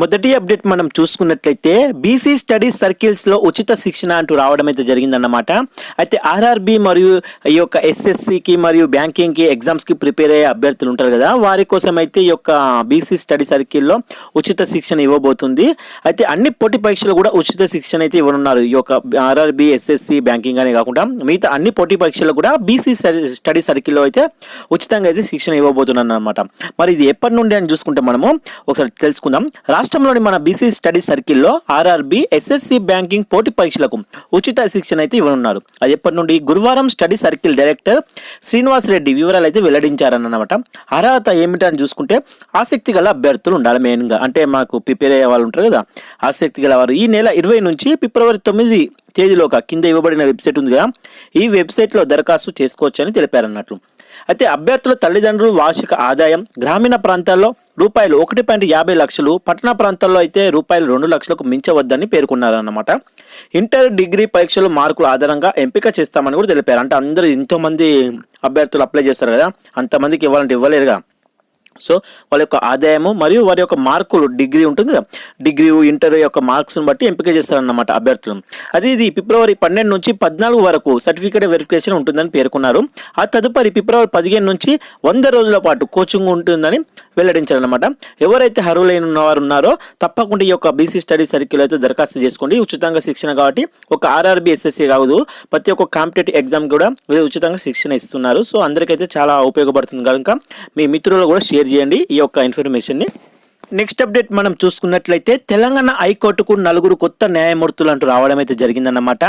మొదటి అప్డేట్ మనం చూసుకున్నట్లయితే బీసీ స్టడీ సర్కిల్స్లో ఉచిత శిక్షణ అంటూ రావడం అయితే జరిగిందన్నమాట. అయితే ఆర్ఆర్బి మరియు ఈ యొక్క ఎస్ఎస్సికి మరియు బ్యాంకింగ్కి ఎగ్జామ్స్కి ప్రిపేర్ అయ్యే అభ్యర్థులు ఉంటారు కదా వారి కోసం అయితే ఈ యొక్క బీసీ స్టడీ సర్కిల్లో ఉచిత శిక్షణ ఇవ్వబోతుంది. అయితే అన్ని పోటీ పరీక్షలు కూడా ఉచిత శిక్షణ అయితే ఇవ్వనున్నారు ఈ యొక్క ఆర్ఆర్బి ఎస్ఎస్సి బ్యాంకింగ్ అనే కాకుండా. మిగతా అన్ని పోటీ పరీక్షలు కూడా బీసీ స్టడీ సర్కిల్లో అయితే ఉచితంగా అయితే శిక్షణ ఇవ్వబోతున్నాను అనమాట మరి ఇది ఎప్పటి నుండి అని చూసుకుంటే మనము ఒకసారి తెలుసుకుందాం. రాష్ట్రంలోని మన బీసీ స్టడీ సర్కిల్లో ఆర్ఆర్బి ఎస్ఎస్సి బ్యాంకింగ్ పోటీ పరీక్షలకు ఉచిత శిక్షణ అయితే ఇవ్వనున్నారు. అది ఎప్పటి నుండి? గురువారం study circle director Srinivas Reddy వివరాలు అయితే వెల్లడించారన్నమాట. అర్హత ఏమిటని చూసుకుంటే ఆసక్తి గల అభ్యర్థులు ఉండాలి మెయిన్గా. అంటే మాకు ప్రిపేర్ అయ్యే వాళ్ళు ఉంటారు కదా ఆసక్తి గల వారు. ఈ నెల ఇరవై నుంచి ఫిబ్రవరి తొమ్మిది తేదీలోగా కింద ఇవ్వబడిన వెబ్సైట్ ఉంది కదా ఈ వెబ్సైట్లో దరఖాస్తు చేసుకోవచ్చని తెలిపారన్నట్లు. అయితే అభ్యర్థుల తల్లిదండ్రులు వార్షిక ఆదాయం గ్రామీణ ప్రాంతాల్లో రూపాయలు ఒకటి పాయింట్ యాభై లక్షలు పట్టణ ప్రాంతాల్లో అయితే రూపాయలు రెండు లక్షలకు మించవద్దని పేర్కొన్నారన్నమాట. ఇంటర్ డిగ్రీ పరీక్షలు మార్కుల ఆధారంగా ఎంపిక చేస్తామని కూడా తెలిపారు. అంటే అందరూ ఎంతోమంది అభ్యర్థులు అప్లై చేస్తారు కదా అంతమందికి ఇవ్వాలంటే ఇవ్వలేరుగా. సో వాళ్ళ యొక్క ఆదాయము మరియు వారి యొక్క మార్కులు డిగ్రీ ఉంటుంది కదా? డిగ్రీ ఇంటర్ యొక్క మార్క్స్ని బట్టి ఎంపిక చేస్తారన్నమాట అభ్యర్థులు. అది ఇది ఫిబ్రవరి పన్నెండు నుంచి పద్నాలుగు వరకు సర్టిఫికేట్ వెరిఫికేషన్ ఉంటుందని పేర్కొన్నారు. ఆ తదుపరి ఫిబ్రవరి పదిహేను నుంచి వంద రోజుల పాటు కోచింగ్ ఉంటుందని వెల్లడించారనమాట ఎవరైతే అర్హులైన ఉన్నవారు ఉన్నారో తప్పకుండా ఈ యొక్క బీసీ స్టడీ సర్కిల్ అయితే దరఖాస్తు చేసుకోండి. ఉచితంగా శిక్షణ కాబట్టి ఒక ఆర్ఆర్బి ఎస్ఎస్సి కాదు ప్రతి ఒక్క కాంపిటేటివ్ ఎగ్జామ్ కూడా వీళ్ళు ఉచితంగా శిక్షణ ఇస్తున్నారు. సో అందరికైతే చాలా ఉపయోగపడుతుంది. కనుక మీ మిత్రులు కూడా షేర్ చేయండి ఈ యొక్క ఇన్ఫర్మేషన్ని నెక్స్ట్ అప్డేట్ మనం చూసుకున్నట్లయితే తెలంగాణ హైకోర్టుకు నలుగురు కొత్త న్యాయమూర్తులు అంటూ రావడం అయితే జరిగిందన్నమాట.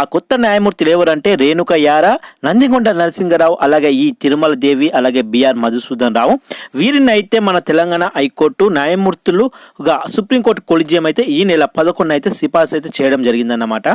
ఆ కొత్త న్యాయమూర్తులు ఎవరంటే రేణుక యార నందికొండ నరసింగరావు అలాగే ఈ తిరుమల దేవి అలాగే బిఆర్ మధుసూదన్ రావు. వీరిని అయితే మన తెలంగాణ హైకోర్టు న్యాయమూర్తులుగా సుప్రీంకోర్టు కొలిజియం అయితే ఈ నెల పదకొండు అయితే సిఫార్సు అయితే చేయడం జరిగిందన్నమాట.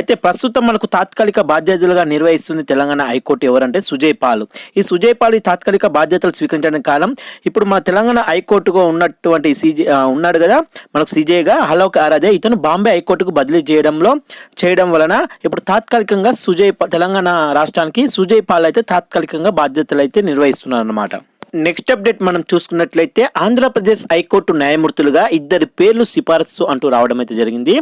అయితే ప్రస్తుతం మనకు తాత్కాలిక బాధ్యతలుగా నిర్వహిస్తుంది తెలంగాణ హైకోర్టు ఎవరంటే సుజయ్ పాల్. ఈ సుజయ్ పాల్ ఈ తాత్కాలిక బాధ్యతలు స్వీకరించడానికి కాలం ఇప్పుడు మన తెలంగాణ హైకోర్టుగా ఉన్నటువంటి సీజే ఉన్నాడు కదా మనకు సీజేగా హలోక్ ఆరాధే ఇతను బాంబే హైకోర్టుకు బదిలీ చేయడంలో చేయడం వలన ఇప్పుడు తాత్కాలికంగా సుజయ్ తెలంగాణ రాష్ట్రానికి సుజయ్ పాల్ అయితే తాత్కాలికంగా బాధ్యతలు అయితే నిర్వహిస్తున్నారు అన్నమాట నెక్స్ట్ అప్డేట్ మనం చూసుకున్నట్లయితే ఆంధ్రప్రదేశ్ హైకోర్టు న్యాయమూర్తులుగా ఇద్దరి పేర్లు సిఫారసు అంటూ రావడం అయితే జరిగింది.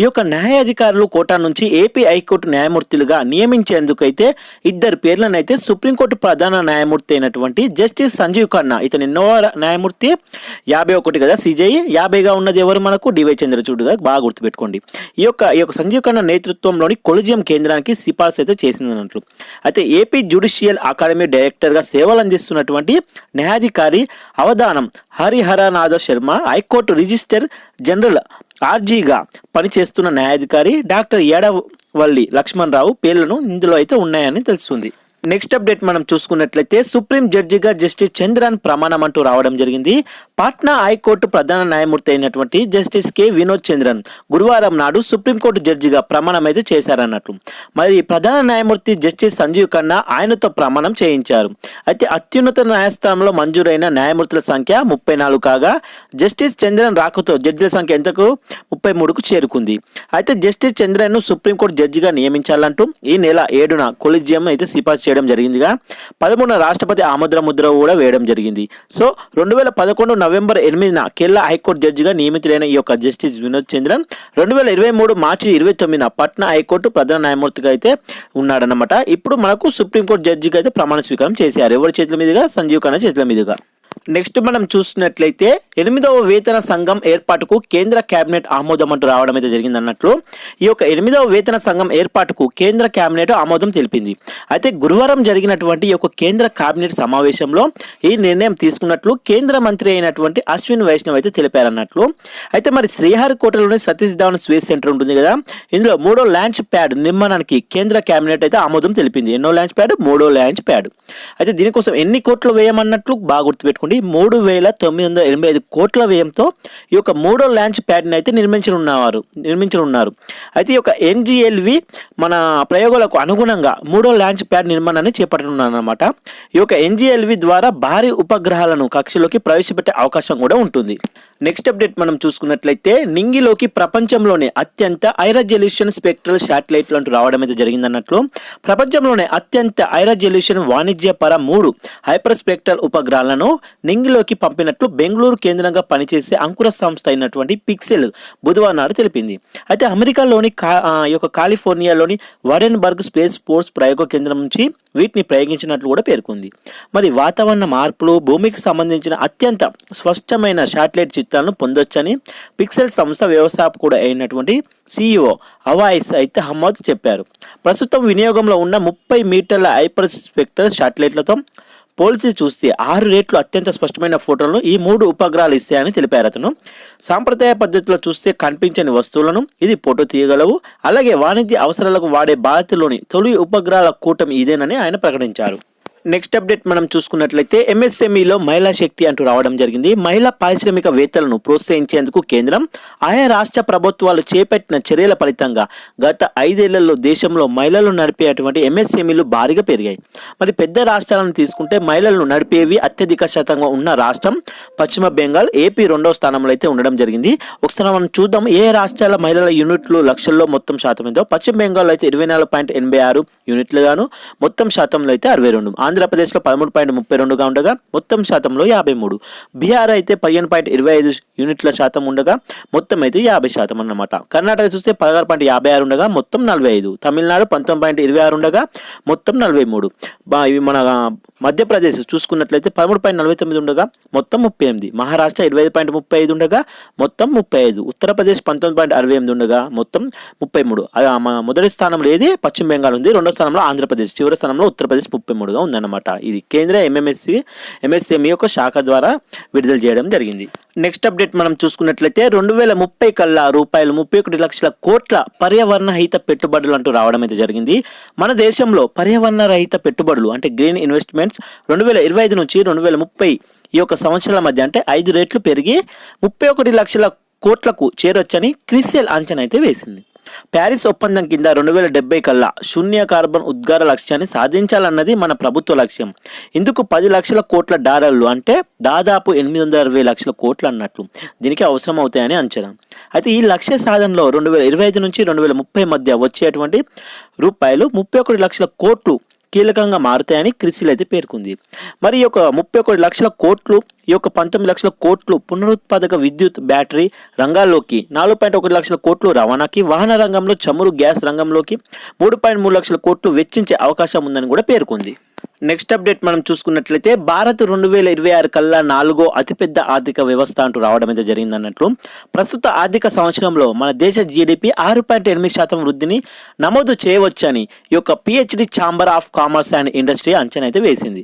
ఈ యొక్క న్యాయాధికారులు కోటా నుంచి ఏపీ హైకోర్టు న్యాయమూర్తులుగా నియమించేందుకు అయితే ఇద్దరు పేర్లను అయితే సుప్రీంకోర్టు ప్రధాన న్యాయమూర్తి అయినటువంటి జస్టిస్ సంజీవ్ ఖన్నా ఇతను ఎన్నో న్యాయమూర్తి యాభై ఒకటి కదా సిజై యాభైగా ఉన్నది ఎవరు మనకు? డివై చంద్రచూడ్గా బాగా గుర్తుపెట్టుకోండి. ఈ యొక్క ఈ యొక్క సంజీవ్ ఖన్నా నేతృత్వంలోని కొలిజియం కేంద్రానికి సిఫార్సు అయితే చేసిందన్నట్లు. అయితే ఏపీ జ్యుడిషియల్ అకాడమీ డైరెక్టర్గా సేవలు అందిస్తున్నటువంటి న్యాయాధికారి Avadhanam Hariharanatha Sharma high court registrar general ఆర్జీగా పనిచేస్తున్న న్యాయాధికారి డాక్టర్ ఏడవల్లి లక్ష్మణరావు పేర్లను ఇందులో అయితే ఉన్నాయని తెలుస్తుంది. నెక్స్ట్ అప్డేట్ మనం చూసుకున్నట్లయితే సుప్రీం జడ్జిగా జస్టిస్ చంద్రన్ ప్రమాణం అంటూ రావడం జరిగింది. పాట్నా హైకోర్టు ప్రధాన న్యాయమూర్తి అయినటువంటి జస్టిస్ కె వినోద్ చంద్రన్ గురువారం నాడు సుప్రీంకోర్టు జడ్జిగా ప్రమాణం అయితే చేశారన్నట్లు. మరి ప్రధాన న్యాయమూర్తి జస్టిస్ సంజీవ్ ఖన్నా ఆయనతో ప్రమాణం చేయించారు. అయితే అత్యున్నత న్యాయస్థానంలో మంజూరైన న్యాయమూర్తుల సంఖ్య ముప్పై నాలుగు కాగా జస్టిస్ చంద్రన్ రాకతో జడ్జిల సంఖ్య ఎంతకు? ముప్పై మూడుకు చేరుకుంది. అయితే జస్టిస్ చంద్రన్ను సుప్రీంకోర్టు జడ్జిగా నియమించాలంటూ ఈ నెల ఏడున కొలిజియం అయితే సిఫార్సు చేయడం జరిగిందిగా. పదమూడున రాష్ట్రపతి ఆమోద్ర ముద్ర కూడా వేయడం జరిగింది. సో రెండు వేల పదకొండు నవంబర్ ఎనిమిదిన కేరళ హైకోర్టు జడ్జిగా నియమితులైన ఈ యొక్క జస్టిస్ వినోద్ చంద్రన్ రెండు వేల ఇరవై మూడు మార్చి ఇరవై తొమ్మిదిన పట్నా హైకోర్టు ప్రధాన న్యాయమూర్తిగా అయితే ఉన్నాడనమాట ఇప్పుడు మనకు సుప్రీంకోర్టు జడ్జిగా అయితే ప్రమాణ స్వీకారం చేశారు. ఎవరి చేతుల మీదుగా? సంజీవ్ ఖన్నా చేతుల మీదుగా. నెక్స్ట్ మనం చూసినట్లయితే ఎనిమిదవ వేతన సంఘం ఏర్పాటుకు కేంద్ర కేబినెట్ ఆమోదం అంటూ రావడం అయితే జరిగింది అన్నట్లు ఈ యొక్క ఎనిమిదవ వేతన సంఘం ఏర్పాటుకు కేంద్ర కేబినెట్ ఆమోదం తెలిపింది. అయితే గురువారం జరిగినటువంటి ఈ యొక్క కేంద్ర కేబినెట్ సమావేశంలో ఈ నిర్ణయం తీసుకున్నట్లు కేంద్ర మంత్రి అయినటువంటి అశ్విన్ వైష్ణవ్ అయితే తెలిపారన్నట్లు అయితే మరి శ్రీహరికోటలోని సతీష్ ధావన్ స్పేస్ సెంటర్ ఉంటుంది కదా ఇందులో మూడో లాంచ్ ప్యాడ్ నిర్మాణానికి కేంద్ర కేబినెట్ అయితే ఆమోదం తెలిపింది. ఎన్నో లాంచ్ ప్యాడ్ మూడో లాంచ్ ప్యాడ్. అయితే దీనికోసం ఎన్ని కోట్లు వేయమన్నట్లు బాగా గుర్తుపెట్టుకోండి. అయినటువంటి మూడు వేల తొమ్మిది వందల ఎనభై ఐదు కోట్ల వ్యయంతో ఈ యొక్క మూడో లాంచ్ ప్యాడ్ని అయితే నిర్మించనున్నారు నిర్మించనున్నారు. అయితే ఈ యొక్క ఎన్జిఎల్వి మన ప్రయోగాలకు అనుగుణంగా మూడో లాంచ్ ప్యాడ్ నిర్మాణాన్ని చేపట్టనున్నారన్నమాట. ఈ యొక్క ఎన్జిఎల్వి ద్వారా భారీ ఉపగ్రహాలను కక్షలోకి ప్రవేశపెట్టే అవకాశం కూడా ఉంటుంది. నెక్స్ట్ అప్డేట్ మనం చూసుకున్నట్లయితే నింగిలోకి ప్రపంచంలోనే అత్యంత హై స్పెక్ట్రల్ శాటిలైట్లు అంటూ రావడం అయితే జరిగిందన్నట్లు. ప్రపంచంలోనే అత్యంత హై వాణిజ్య వాణిజ్యపర మూడు హైపర్ స్పెక్ట్రల్ ఉపగ్రహాలను నింగిలోకి పంపినట్లు బెంగళూరు కేంద్రంగా పనిచేసే అంకుర సంస్థ అయినటువంటి పిక్సెల్ బుధవారం నాడు తెలిపింది. అయితే అమెరికాలోని కా యొక్క కాలిఫోర్నియాలోని వడెన్బర్గ్ స్పేస్ ఫోర్స్ ప్రయోగ కేంద్రం నుంచి వీటిని ప్రయోగించినట్లు కూడా పేర్కొంది. మరి వాతావరణ మార్పులు భూమికి సంబంధించిన అత్యంత స్పష్టమైన శాటిలైట్ చిత్రాలను పొందొచ్చని పిక్సెల్ సంస్థ వ్యవస్థాపకుడు అయినటువంటి సిఇఓ అవాయిస్ అయితే హమ్మద్ చెప్పారు. ప్రస్తుతం వినియోగంలో ఉన్న ముప్పై మీటర్ల హైపర్ స్పెక్టర్ శాటిలైట్లతో పోల్చి చూస్తే ఆరు రేట్లు అత్యంత స్పష్టమైన ఫోటోలను ఈ మూడు ఉపగ్రహాలు ఇస్తాయని తెలిపారు అతను. సాంప్రదాయ పద్ధతిలో చూస్తే కనిపించని వస్తువులను ఇది ఫోటో తీయగలవు అలాగే వాణిజ్య అవసరాలకు వాడే భారత్లోని తొలి ఉపగ్రహాల కూటమి ఇదేనని ఆయన ప్రకటించారు. నెక్స్ట్ అప్డేట్ మనం చూసుకున్నట్లయితే ఎంఎస్ఎంఈలో మహిళా శక్తి అంటూ రావడం జరిగింది. మహిళా పారిశ్రామికవేత్తలను ప్రోత్సహించేందుకు కేంద్రం ఆయా రాష్ట్ర ప్రభుత్వాలు చేపట్టిన చర్యల ఫలితంగా గత ఐదేళ్ళలో దేశంలో మహిళలు నడిపేటువంటి ఎంఎస్ఎంఈలు భారీగా పెరిగాయి. మరి పెద్ద రాష్ట్రాలను తీసుకుంటే మహిళలను నడిపేవి అత్యధిక శాతంగా ఉన్న రాష్ట్రం పశ్చిమ బెంగాల్ ఏపీ రెండో స్థానంలో అయితే ఉండడం జరిగింది. ఒకసారి మనం చూద్దాం ఏ రాష్ట్రాల మహిళల యూనిట్లు లక్షల్లో మొత్తం శాతం ఏందో పశ్చిమ బెంగాల్ అయితే ఇరవై నాలుగు పాయింట్ ఎనభై ఆరు యూనిట్లు గాను మొత్తం శాతంలో అయితే అరవై రెండు. ఆంధ్రప్రదేశ్లో పదమూడు పాయింట్ ముప్పై రెండుగా ఉండగా మొత్తం శాతంలో యాభై మూడు. బీహార్ అయితే పదిహేను పాయింట్ ఇరవై ఐదు యూనిట్ల శాతం ఉండగా మొత్తం అయితే యాభై శాతం అన్నమాట. కర్ణాటక చూస్తే పదహారు పాయింట్ యాభై ఆరు ఉండగా మొత్తం నలభై ఐదు. తమిళనాడు పంతొమ్మిది పాయింట్ ఇరవై ఆరు ఉండగా మొత్తం నలభై మూడు. ఇవి మన మధ్యప్రదేశ్ చూసుకున్నట్లయితే పదమూడు పాయింట్ నలభై తొమ్మిది ఉండగా మొత్తం ముప్పై ఎనిమిది. మహారాష్ట్ర ఇరవై ఐదు పాయింట్ ముప్పై ఐదు ఉండగా మొత్తం ముప్పై ఐదు. ఉత్తరప్రదేశ్ పంతొమ్మిది పాయింట్ అరవై ఎనిమిది ఉండగా మొత్తం ముప్పై మూడు. ఆ మొదటి స్థానంలో ఏది? పశ్చిమ బెంగాల్ ఉంది. రెండో స్థానంలో ఆంధ్రప్రదేశ్. చివరి స్థానంలో ఉత్తరప్రదేశ్ ముప్పై మూడుగా ఉందన్నమాట. ఇది కేంద్ర ఎంఎంఎస్సి ఎంఎస్ఎంఈ యొక్క శాఖ ద్వారా విడుదల చేయడం జరిగింది. నెక్స్ట్ అప్డేట్ మనం చూసుకున్నట్లయితే రెండు వేల ముప్పై కల్లా రూపాయలు ముప్పై ఒకటి లక్షల కోట్ల పర్యావరణ రహిత పెట్టుబడులు అంటూ రావడం అయితే జరిగింది. మన దేశంలో పర్యావరణ రహిత పెట్టుబడులు అంటే గ్రీన్ ఇన్వెస్ట్మెంట్స్ రెండు వేల ఇరవై ఐదు నుంచి రెండు వేల ముప్పై ఈ యొక్క సంవత్సరాల మధ్య అంటే ఐదు రేట్లు పెరిగి ముప్పై ఒకటి లక్షల కోట్లకు చేరొచ్చని క్రిసియల్ అంచనా అయితే వేసింది. ప్యారిస్ ఒప్పందం కింద రెండు వేల డెబ్బై కల్లా శూన్య కార్బన్ ఉద్గార లక్ష్యాన్ని సాధించాలన్నది మన ప్రభుత్వ లక్ష్యం. ఇందుకు పది లక్షల కోట్ల డాలర్లు అంటే దాదాపు ఎనిమిది వందల అరవై లక్షల కోట్లు అన్నట్లు దీనికి అవసరం అవుతాయని అంచనా. అయితే ఈ లక్ష్య సాధనలో రెండు వేల ఇరవై ఐదు నుంచి రెండు వేల ముప్పై మధ్య వచ్చేటువంటి రూపాయలు ముప్పై ఒకటి లక్షల కోట్లు కీలకంగా మారుతాయని క్రిసిల్ అయితే పేర్కొంది. మరి ఈ యొక్క ముప్పై ఒకటి లక్షల కోట్లు ఈ యొక్క పంతొమ్మిది లక్షల కోట్లు పునరుత్పాదక విద్యుత్ బ్యాటరీ రంగాల్లోకి నాలుగు పాయింట్ ఒకటి లక్షల కోట్లు రవాణాకి వాహన రంగంలో చమురు గ్యాస్ రంగంలోకి మూడు పాయింట్ మూడు లక్షల కోట్లు వెచ్చించే అవకాశం ఉందని కూడా పేర్కొంది. నెక్స్ట్ అప్డేట్ మనం చూసుకున్నట్లయితే భారత్ రెండు వేల ఇరవై ఆరు కల్లా నాలుగో అతిపెద్ద ఆర్థిక వ్యవస్థ అంటూ రావడం అయితే జరిగిందన్నట్లు. ప్రస్తుత ఆర్థిక సంవత్సరంలో మన దేశ జీడిపి ఆరు పాయింట్ ఎనిమిది శాతం వృద్ధిని నమోదు చేయవచ్చని ఈ యొక్క PHD chamber of commerce and industry అంచనా అయితే వేసింది.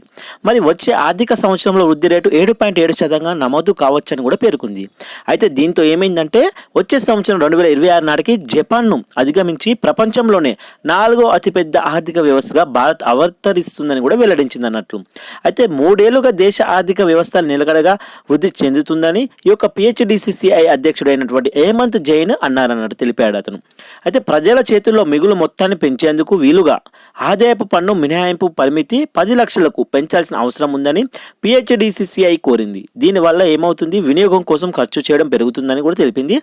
మరి వచ్చే ఆర్థిక సంవత్సరంలో వృద్ధి రేటు ఏడు పాయింట్ ఏడు శాతంగా నమోదు కావచ్చని కూడా పేర్కొంది. అయితే దీంతో ఏమైందంటే వచ్చే సంవత్సరం రెండు వేల ఇరవై ఆరు నాటికి జపాన్ను అధిగమించి ప్రపంచంలోనే నాలుగో అతిపెద్ద ఆర్థిక వ్యవస్థగా భారత్ అవతరిస్తుందని కూడా వెల్లడించింది అన్నట్లు అయితే మూడేళ్ళుగా దేశ ఆర్థిక వ్యవస్థ నిలకడగా వృద్ధి చెందుతుందని ఈ యొక్క పిహెచ్డిసిసిఐ అధ్యక్షుడైనటువంటి హేమంత్ జైన్ అన్నారన్నట్టు తెలిపాడు అతను. అయితే ప్రజల చేతుల్లో మిగులు మొత్తాన్ని పెంచేందుకు వీలుగా ఆదాయపు పన్ను మినహాయింపు పరిమితి పది లక్షలకు పెంచాల్సిన అవసరం ఉందని పిహెచ్డిసిసిఐ కోరింది. దీనివల్ల ఏమవుతుంది? వినియోగం కోసం ఖర్చు చేయడం పెరుగుతుందని కూడా తెలిపింది.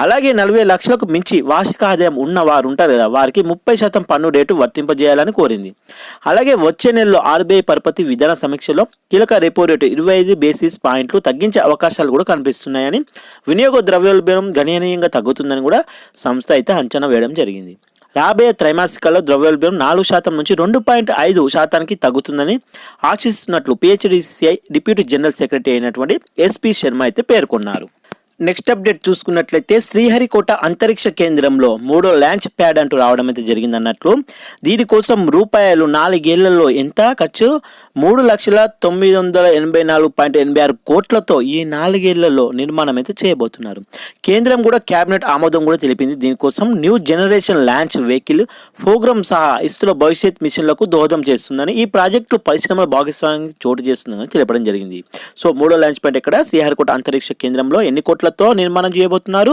అలాగే నలభై లక్షలకు మించి వార్షిక ఆదాయం ఉన్న వారు ఉంటారు కదా వారికి ముప్పై శాతం పన్ను రేటు వర్తింపజేయాలని కోరింది. అలాగే వచ్చే నెలలో ఆర్బీఐ పరపతి విధాన సమీక్షలో కీలక రెపో రేటు ఇరవై ఐదు బేసిస్ పాయింట్లు తగ్గించే అవకాశాలు కూడా కనిపిస్తున్నాయని వినియోగ ద్రవ్యోల్బణం గణనీయంగా తగ్గుతుందని కూడా సంస్థ అయితే అంచనా వేయడం జరిగింది. రాబోయే త్రైమాసికాల్లో ద్రవ్యోల్బణం నాలుగు శాతం నుంచి రెండు పాయింట్ ఐదు శాతానికి తగ్గుతుందని ఆశిస్తున్నట్లు పిహెచ్డిసిఐ డిప్యూటీ జనరల్ సెక్రటరీ అయినటువంటి ఎస్పి శర్మ అయితే పేర్కొన్నారు. నెక్స్ట్ అప్డేట్ చూసుకున్నట్లయితే శ్రీహరికోట అంతరిక్ష కేంద్రంలో మూడో లాంచ్ ప్యాడ్ అంటూ రావడం అయితే జరిగిందన్నట్లు. దీనికోసం రూపాయలు నాలుగేళ్ళలో ఎంత ఖర్చు? మూడు లక్షల తొమ్మిది వందల ఎనభై నాలుగు పాయింట్ ఎనభై ఆరు కోట్లతో ఈ నాలుగేళ్ళలో నిర్మాణం అయితే చేయబోతున్నారు. కేంద్రం కూడా క్యాబినెట్ ఆమోదం కూడా తెలిపింది. దీనికోసం new generation launch vehicle programme సహా ఇస్రో భవిష్యత్ మిషన్లకు దోహదం చేస్తుందని ఈ ప్రాజెక్టు పరిశ్రమల భాగస్వామ్యానికి చోటు చేస్తుందని తెలపడం జరిగింది. సో మూడో లాంచ్ పాయింట్ ఇక్కడ శ్రీహరికోట అంతరిక్ష కేంద్రంలో ఎన్ని కోట్ల కోట్లతో నిర్మాణం చేయబోతున్నారు.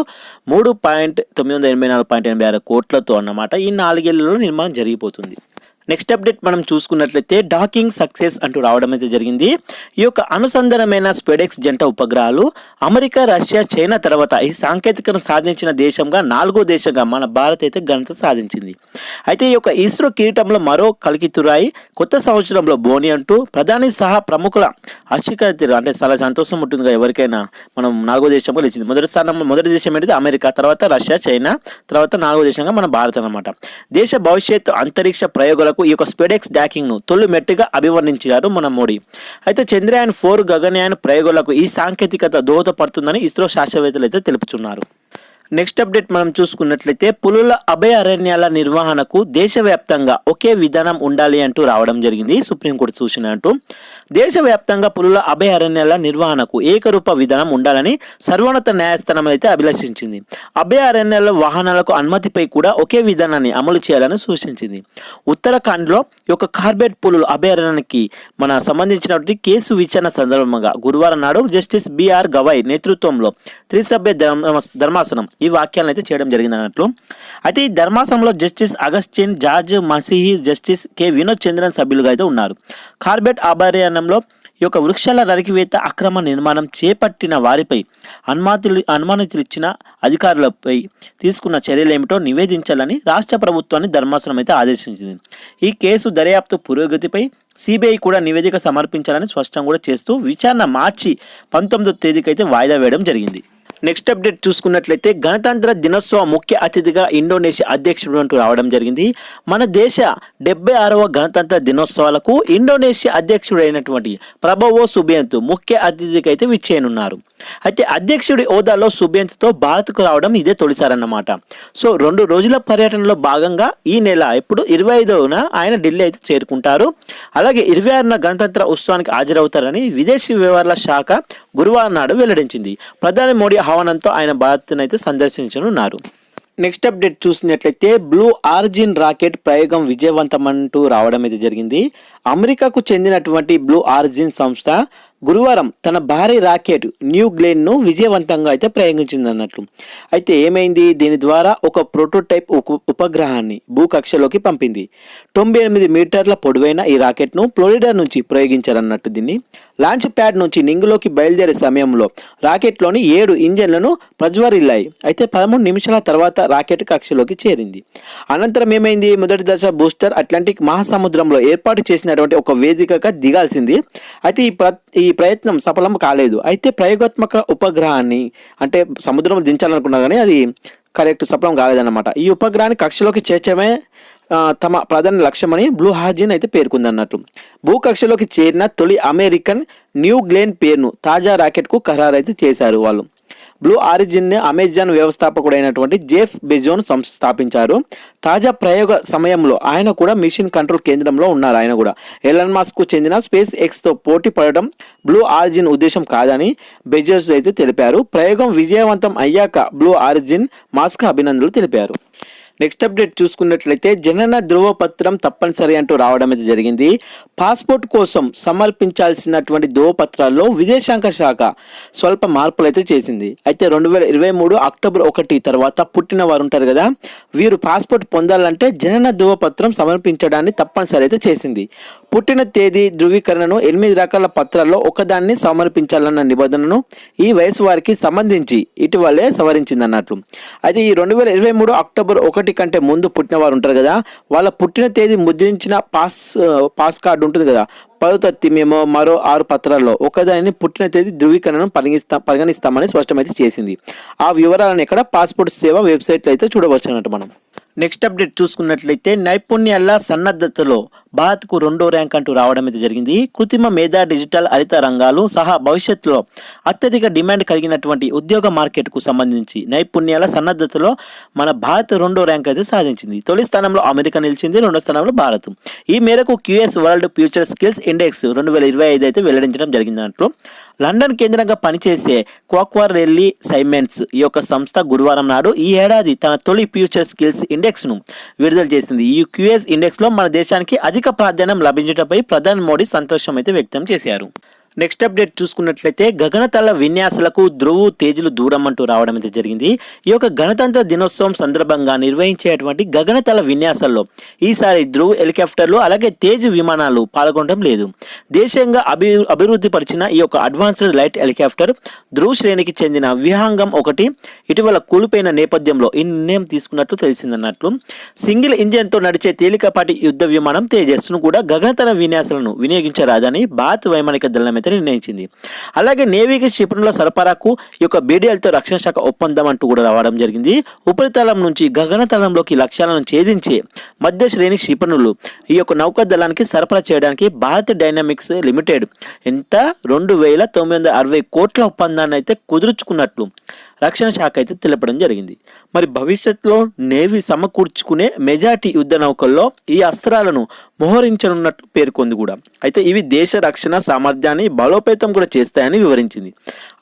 మూడు పాయింట్ తొమ్మిది వందల ఎనభై నాలుగు పాయింట్ ఎనభై ఆరు కోట్లతో అన్నమాట ఈ నాలుగేళ్ళలో నిర్మాణం జరిగిపోతుంది. నెక్స్ట్ అప్డేట్ మనం చూసుకున్నట్లయితే డాకింగ్ సక్సెస్ అంటూ రావడం అయితే జరిగింది. ఈ యొక్క అనుసంధానమైన స్పెడెక్స్ జంట ఉపగ్రహాలు అమెరికా రష్యా చైనా తర్వాత ఈ సాంకేతికను సాధించిన దేశంగా నాలుగో దేశంగా మన భారత్ అయితే ఘనత సాధించింది. అయితే ఈ యొక్క ఇస్రో కిరీటంలో మరో కలికితురాయి కొత్త సంవత్సరంలో బోని అంటూ ప్రధాని సహా ప్రముఖుల హర్షికత అంటే చాలా సంతోషం ఉంటుందిగా ఎవరికైనా మనం నాలుగో దేశంగా గెలిచింది. మొదటి స్థానం మొదటి దేశం ఏంటిది? అమెరికా తర్వాత రష్యా చైనా తర్వాత నాలుగో దేశంగా మన భారత్ అనమాట దేశ భవిష్యత్తు అంతరిక్ష ప్రయోగాలకు ఈ యొక్క స్పెడెక్స్ డాకింగ్ను తొలి మెట్టుగా అభివర్ణించారు మన మోడీ. అయితే చంద్రయాన్ ఫోర్ గగనయాన్ ప్రయోగాలకు ఈ సాంకేతికత దోహదపడుతుందని ఇస్రో శాస్త్రవేత్తలు అయితే తెలుపుతున్నారు. నెక్స్ట్ అప్డేట్ మనం చూసుకున్నట్లయితే పులుల అభయారణ్యాల నిర్వహణకు దేశవ్యాప్తంగా ఒకే విధానం ఉండాలి అంటూ రావడం జరిగింది సుప్రీంకోర్టు సూచన అంటూ. దేశవ్యాప్తంగా పులుల అభయారణ్యాల నిర్వహణకు ఏకరూప విధానం ఉండాలని సర్వోన్నత న్యాయస్థానం అయితే అభిలషించింది. అభయారణ్యాల వాహనాలకు అనుమతిపై కూడా ఒకే విధానాన్ని అమలు చేయాలని సూచించింది. ఉత్తరాఖండ్లో ఒక యొక్క కార్బెట్ పులుల అభయారణ్యానికి మన సంబంధించినటువంటి కేసు విచారణ సందర్భంగా గురువారం నాడు జస్టిస్ బిఆర్ గవాయ్ నేతృత్వంలో త్రిసభ్య ధర్మ ధర్మాసనం ఈ వాక్యాలను అయితే చేయడం జరిగింది అన్నట్లు అయితే ఈ ధర్మాసనంలో justice Augustine George Masih justice K. Vinod Chandran సభ్యులుగా అయితే ఉన్నారు. కార్బెట్ అభయారణ్యంలో ఈ యొక్క వృక్షాల నరికివేత అక్రమ నిర్మాణం చేపట్టిన వారిపై అనుమతులు అనుమానితులు ఇచ్చిన అధికారులపై తీసుకున్న చర్యలు ఏమిటో నివేదించాలని రాష్ట్ర ప్రభుత్వాన్ని ధర్మాసనం అయితే ఆదేశించింది. ఈ కేసు దర్యాప్తు పురోగతిపై సిబిఐ కూడా నివేదిక సమర్పించాలని స్పష్టం కూడా చేస్తూ విచారణ మార్చి పంతొమ్మిదో తేదీకి అయితే వాయిదా వేయడం జరిగింది. నెక్స్ట్ అప్డేట్ చూసుకున్నట్లయితే గణతంత్ర దినోత్సవ ముఖ్య అతిథిగా ఇండోనేషియా అధ్యక్షుడు అంటూ రావడం జరిగింది. మన దేశ డెబ్బై ఆరవ గణతంత్ర దినోత్సవాలకు ఇండోనేషియా అధ్యక్షుడైనటువంటి ప్రభవో సుబియంతు ముఖ్య అతిథిగా అయితే విచ్చేయనున్నారు. అయితే అధ్యక్షుడి హోదాలో సుబియంతుతో భారత్కు రావడం ఇదే తొలిసారన్నమాట. సో రెండు రోజుల పర్యటనలో భాగంగా ఈ నెల ఇప్పుడు ఇరవై ఐదవన ఆయన ఢిల్లీ అయితే చేరుకుంటారు. అలాగే ఇరవై ఆరున గణతంత్ర ఉత్సవానికి హాజరవుతారని విదేశీ వ్యవహారాల శాఖ గురువారం నాడు వెల్లడించింది. ప్రధాని మోడీ ఆహ్వానంతో ఆయన భారత్ను అయితే సందర్శించనున్నారు. నెక్స్ట్ అప్డేట్ చూసినట్లయితే బ్లూ ఆర్జిన్ రాకెట్ ప్రయోగం విజయవంతమంటూ రావడం అయితే జరిగింది. అమెరికాకు చెందినటువంటి బ్లూ ఆర్జిన్ సంస్థ గురువారం తన భారీ రాకెట్ న్యూ గ్లేన్ను విజయవంతంగా అయితే ప్రయోగించింది అన్నట్లు అయితే ఏమైంది? దీని ద్వారా ఒక ప్రోటోటైప్ ఉపగ్రహాన్ని భూకక్షలోకి పంపింది. తొంభై ఎనిమిది మీటర్ల పొడవైన ఈ రాకెట్ను ఫ్లోరిడా నుంచి ప్రయోగించారన్నట్టు దీన్ని. లాంచ్ ప్యాడ్ నుంచి నింగులోకి బయలుదేరే సమయంలో రాకెట్లోని ఏడు ఇంజన్లను ప్రజ్వరిల్లాయి. అయితే పదమూడు నిమిషాల తర్వాత రాకెట్ కక్షలోకి చేరింది. అనంతరం ఏమైంది? మొదటి దశ బూస్టర్ అట్లాంటిక్ మహాసముద్రంలో ఏర్పాటు చేసినటువంటి ఒక వేదికగా దిగాల్సింది. అయితే ఈ ప్ర ఈ ఈ ప్రయత్నం సఫలం కాలేదు. అయితే ప్రయోగాత్మక ఉపగ్రహాన్ని అంటే సముద్రం దించాలనుకున్నా కానీ అది కరెక్ట్ సఫలం కాలేదన్నమాట. ఈ ఉపగ్రహాన్ని కక్షలోకి చేర్చడమే తమ ప్రధాన లక్ష్యమని బ్లూ హార్జిన్ అయితే పేర్కొందన్నట్టు. భూకక్షలోకి చేరిన తొలి అమెరికన్ న్యూ గ్లేన్ పేరును తాజా రాకెట్కు ఖరారైతే చేశారు వాళ్ళు. బ్లూ ఆరిజిన్ అమెజాన్ వ్యవస్థాపకుడైనటువంటి జేఫ్ బెజోన్ సంస్థాపించారు స్థాపించారు. తాజా ప్రయోగ సమయంలో ఆయన కూడా మిషన్ కంట్రోల్ కేంద్రంలో ఉన్నారు. ఆయన కూడా ఎలన్ మాస్క్కు చెందిన స్పేస్ ఎక్స్తో పోటీ పడడం బ్లూ ఆరిజిన్ ఉద్దేశం కాదని బెజోస్ అయితే తెలిపారు. ప్రయోగం విజయవంతం అయ్యాక బ్లూ ఆరిజిన్ మాస్క్ అభినందనలు తెలిపారు. నెక్స్ట్ అప్డేట్ చూసుకున్నట్లయితే జనన ధృవపత్రం తప్పనిసరి అంటూ రావడం అయితే జరిగింది. పాస్పోర్ట్ కోసం సమర్పించాల్సినటువంటి ధృవపత్రాల్లో విదేశాంగ శాఖ స్వల్ప మార్పులు అయితే చేసింది. అయితే రెండు వేల ఇరవై మూడు అక్టోబర్ ఒకటి తర్వాత పుట్టిన వారు ఉంటారు కదా వీరు పాస్పోర్ట్ పొందాలంటే జనన ధృవపత్రం సమర్పించడాన్ని తప్పనిసరి అయితే చేసింది. పుట్టిన తేదీ ధృవీకరణను ఎనిమిది రకాల పత్రాల్లో ఒకదాన్ని సమర్పించాలన్న నిబంధనను ఈ వయసు వారికి సంబంధించి ఇటీవలే సవరించింది అన్నట్లు అయితే ఈ రెండు వేల ఇరవై మూడు అక్టోబర్ ఒకటి కంటే ముందు పుట్టిన వారు ఉంటారు కదా వాళ్ళ పుట్టిన తేదీ ముద్రించిన పాస్ పాస్ కార్డు ఉంటుంది కదా పదో తత్తి మేము మరో ఆరు పత్రాల్లో ఒకదానిని పుట్టిన తేదీ ధృవీకరణను పరిగణిస్తాం పరిగణిస్తామని స్పష్టమైతే చేసింది. ఆ వివరాలను ఇక్కడ పాస్పోర్ట్ సేవ వెబ్సైట్లో అయితే చూడవచ్చు అన్నట్టు మనం. నెక్స్ట్ అప్డేట్ చూసుకున్నట్లయితే నైపుణ్యాల సన్నద్ధతలో భారత్కు రెండో ర్యాంక్ అంటూ రావడం అయితే జరిగింది. కృత్రిమ మేధా డిజిటల్ హరిత రంగాలు సహా భవిష్యత్తులో అత్యధిక డిమాండ్ కలిగినటువంటి ఉద్యోగ మార్కెట్కు సంబంధించి నైపుణ్యాల సన్నద్ధతలో మన భారత్ రెండో ర్యాంక్ అయితే సాధించింది. తొలి స్థానంలో అమెరికా నిలిచింది రెండో స్థానంలో భారత్. ఈ మేరకు QS world future skills index రెండు వేల ఇరవై ఐదు అయితే వెల్లడించడం జరిగిందన్నట్లు లండన్ కేంద్రంగా పనిచేసే క్వాక్వార్ రెల్లీ సైమెంట్స్ ఈ యొక్క సంస్థ గురువారం నాడు ఈ ఏడాది తన తొలి ఫ్యూచర్ స్కిల్స్ ఇండెక్స్ను విడుదల చేసింది. ఈ క్యూఎస్ ఇండెక్స్లో మన దేశానికి అధిక ప్రాధాన్యం లభించడంపై ప్రధాని మోడీ సంతోషం అయితే వ్యక్తం చేశారు. నెక్స్ట్ అప్డేట్ చూసుకున్నట్లయితే గగనతల విన్యాసాలకు ధ్రువు తేజులు దూరం అంటూ రావడం అయితే జరిగింది. ఈ యొక్క గణతంత్ర దినోత్సవం సందర్భంగా నిర్వహించేటువంటి గగనతల విన్యాసాల్లో ఈసారి ధ్రువ్ హెలికాప్టర్లు అలాగే తేజ్ విమానాలు పాల్గొనడం లేదు. దేశీయంగా అభి అభివృద్ధి పరిచిన ఈ యొక్క అడ్వాన్స్డ్ లైట్ హెలికాప్టర్ ధ్రువ్ శ్రేణికి చెందిన విహాంగం ఒకటి ఇటీవల కూలిపోయిన నేపథ్యంలో ఈ నిర్ణయం తీసుకున్నట్లు తెలిసిందన్నట్లు. సింగిల్ ఇంజన్తో నడిచే తేలికపాటి యుద్ధ విమానం తేజస్ను కూడా గగనతల విన్యాసాలను వినియోగించరాదని భారత వైమానిక దళం అయితే నిర్ణయించింది. అలాగే నేవీకి క్షిపణుల సరఫరాకు ఈ యొక్క బీడీఎల్తో రక్షణ శాఖ ఒప్పందం అంటూ కూడా రావడం జరిగింది. ఉపరితలం నుంచి గగనతలంలోకి లక్ష్యాలను ఛేదించే మధ్య శ్రేణి క్షిపణులు ఈ యొక్క నౌకాదళానికి సరఫరా చేయడానికి భారత్ డైనమిక్స్ లిమిటెడ్ ఎంత? రెండు వేల తొమ్మిది వందల అరవై కోట్ల ఒప్పందాన్ని అయితే కుదుర్చుకున్నట్లు. రక్షణ శాఖ అయితే తెలపడం జరిగింది. మరి భవిష్యత్తులో నేవీ సమకూర్చుకునే మెజార్టీ యుద్ధ నౌకల్లో ఈ అస్త్రాలను మోహరించనున్నట్లు పేర్కొంది కూడా. అయితే ఇవి దేశ రక్షణ సామర్థ్యాన్ని బలోపేతం కూడా చేస్తాయని వివరించింది.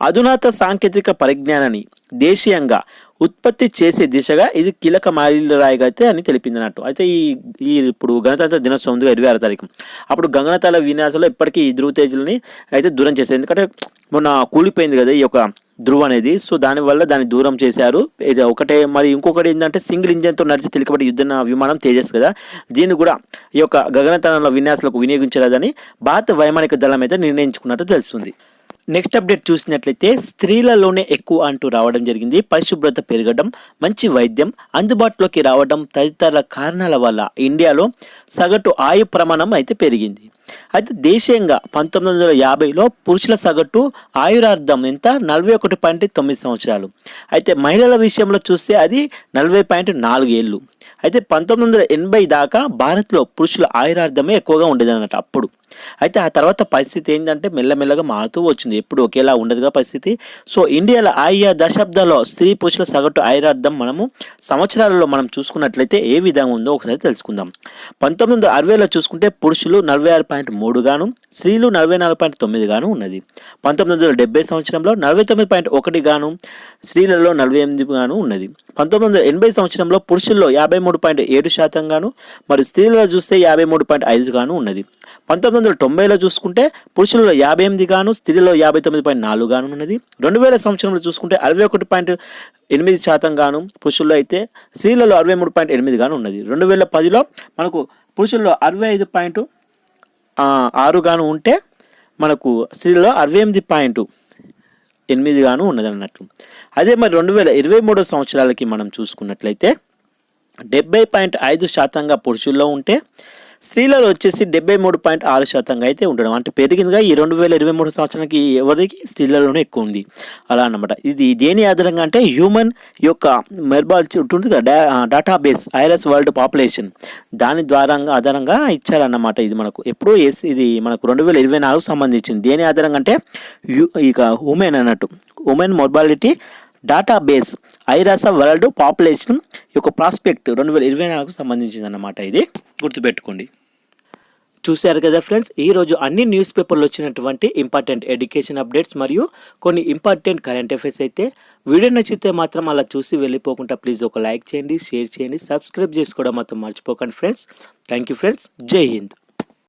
అధునాత సాంకేతిక పరిజ్ఞానాన్ని దేశీయంగా ఉత్పత్తి చేసే దిశగా ఇది కీలక మైలురాయిగా అయితే అని తెలిపింది అన్నట్టు. అయితే ఈ ఈ ఇప్పుడు గణతంత్ర దినోత్సవం ఉంది ఇరవై ఆరు తారీఖు. అప్పుడు గగనతల విన్యాసంలో ఇప్పటికీ ఈ ధృవతేజులని అయితే దూరం చేశారు. ఎందుకంటే మొన్న కూలిపోయింది కదా ఈ యొక్క ధృవ అనేది. సో దానివల్ల దాన్ని దూరం చేశారు. ఇది ఒకటే మరి ఇంకొకటి ఏంటంటే సింగిల్ ఇంజన్తో నడిచి తెలికబడి యుద్ధ విమానం తేజస్ కదా. దీన్ని కూడా ఈ యొక్క గగనతలంలో విన్యాసాలకు వినియోగించలేదని భారత వైమానిక దళం అయితే నిర్ణయించుకున్నట్టు తెలుస్తుంది. నెక్స్ట్ అప్డేట్ చూసినట్లయితే స్త్రీలలోనే ఎక్కువ అంటూ రావడం జరిగింది. పరిశుభ్రత పెరగడం మంచి వైద్యం అందుబాటులోకి రావడం తదితర కారణాల వల్ల ఇండియాలో సగటు ఆయు ప్రమాణం అయితే పెరిగింది. అయితే దేశీయంగా పంతొమ్మిది వందల యాభైలో పురుషుల సగటు ఆయురార్థం ఎంత? నలభై ఒకటి పాయింట్ తొమ్మిది సంవత్సరాలు. అయితే మహిళల విషయంలో చూస్తే అది నలభై పాయింట్ నాలుగు ఏళ్ళు. అయితే పంతొమ్మిది వందల ఎనభై దాకా భారత్లో పురుషుల ఆయురార్థమే ఎక్కువగా ఉండేదన్నమాట అప్పుడు. అయితే ఆ తర్వాత పరిస్థితి ఏంటంటే మెల్లమెల్లగా మారుతూ వచ్చింది. ఎప్పుడు ఒకేలా ఉండదుగా పరిస్థితి. సో ఇండియాలో ఆయా దశాబ్దాల్లో స్త్రీ పురుషుల సగటు ఆయురార్థం మనము సంవత్సరాలలో మనం చూసుకున్నట్లయితే ఏ విధంగా ఉందో ఒకసారి తెలుసుకుందాం. పంతొమ్మిది వందల అరవైలో చూసుకుంటే పురుషులు నలభై ఆరు పాయింట్ మూడు గాను స్త్రీలు నలభై నాలుగు పాయింట్ తొమ్మిది గాను ఉన్నది. పంతొమ్మిది వందల డెబ్బై సంవత్సరంలో నలభై తొమ్మిది పాయింట్ ఒకటి గాను స్త్రీలలో నలభై ఎనిమిది గాను ఉన్నది. పంతొమ్మిది వందల ఎనభై సంవత్సరంలో పురుషుల్లో యాభై మూడు పాయింట్ ఏడు శాతం గాను మరి స్త్రీలలో చూస్తే యాభై మూడు పాయింట్ ఐదు గాను ఉన్నది. పంతొమ్మిది వందల తొంభైలో చూసుకుంటే పురుషులలో యాభై ఎనిమిది గాను స్త్రీలలో యాభై తొమ్మిది పాయింట్ నాలుగు గాను ఉన్నది. రెండు వేల సంవత్సరంలో చూసుకుంటే అరవై ఒకటి పాయింట్ ఎనిమిది శాతం గాను పురుషుల్లో అయితే స్త్రీలలో అరవై మూడు పాయింట్ ఎనిమిది గాను ఉన్నది. రెండు వేల పదిలో మనకు పురుషుల్లో అరవై ఐదు పాయింట్ ఆరు గాను ఉంటే మనకు స్త్రీలలో అరవై ఎనిమిది పాయింట్ ఎనిమిది గాను ఉన్నది అన్నట్లు అదే మరి రెండు వేల ఇరవై మూడో సంవత్సరాలకి మనం చూసుకున్నట్లయితే డెబ్బై పాయింట్ ఐదు శాతంగా పురుషుల్లో ఉంటే స్త్రీలలో వచ్చేసి డెబ్బై మూడు పాయింట్ ఆరు శాతంగా అయితే ఉండడం. అంటే పెరిగిందిగా ఈ రెండు వేల ఇరవై మూడు సంవత్సరానికి ఎవరికి? స్త్రీలలోనే ఎక్కువ ఉంది. అలా అన్నమాట. ఇది దేని ఆధారంగా అంటే హ్యూమన్ యొక్క మెర్బాలజీ ఉంటుంది కదా డేటాబేస్ ఐరస్ వరల్డ్ పాపులేషన్. దాని ద్వారా ఆధారంగా ఇచ్చారన్నమాట ఇది మనకు. ఎప్పుడు ఎస్ ఇది మనకు రెండు వేల ఇరవై నాలుగు సంబంధించింది. దేని ఆధారంగా అంటే యూ ఇక ఉమెన్ అన్నట్టు. ఉమెన్ మొర్బాలిటీ డేటాబేస్ ఐరాస వరల్డ్ పాపులేషన్ యొక్క ప్రాస్పెక్ట్ రెండు వేల ఇరవై నాలుగుకు సంబంధించింది అన్నమాట ఇది. గుర్తుపెట్టుకోండి. చూశారు కదా ఫ్రెండ్స్ ఈరోజు అన్ని న్యూస్ పేపర్లు వచ్చినటువంటి ఇంపార్టెంట్ ఎడ్యుకేషన్ అప్డేట్స్ మరియు కొన్ని ఇంపార్టెంట్ కరెంట్ అఫైర్స్ అయితే వీడియో నచ్చితే మాత్రం అలా చూసి వెళ్ళిపోకుండా ప్లీజ్ ఒక లైక్ చేయండి షేర్ చేయండి సబ్స్క్రైబ్ చేసుకోవడం మాత్రం మర్చిపోకండి ఫ్రెండ్స్. Thank you friends. జై హింద్.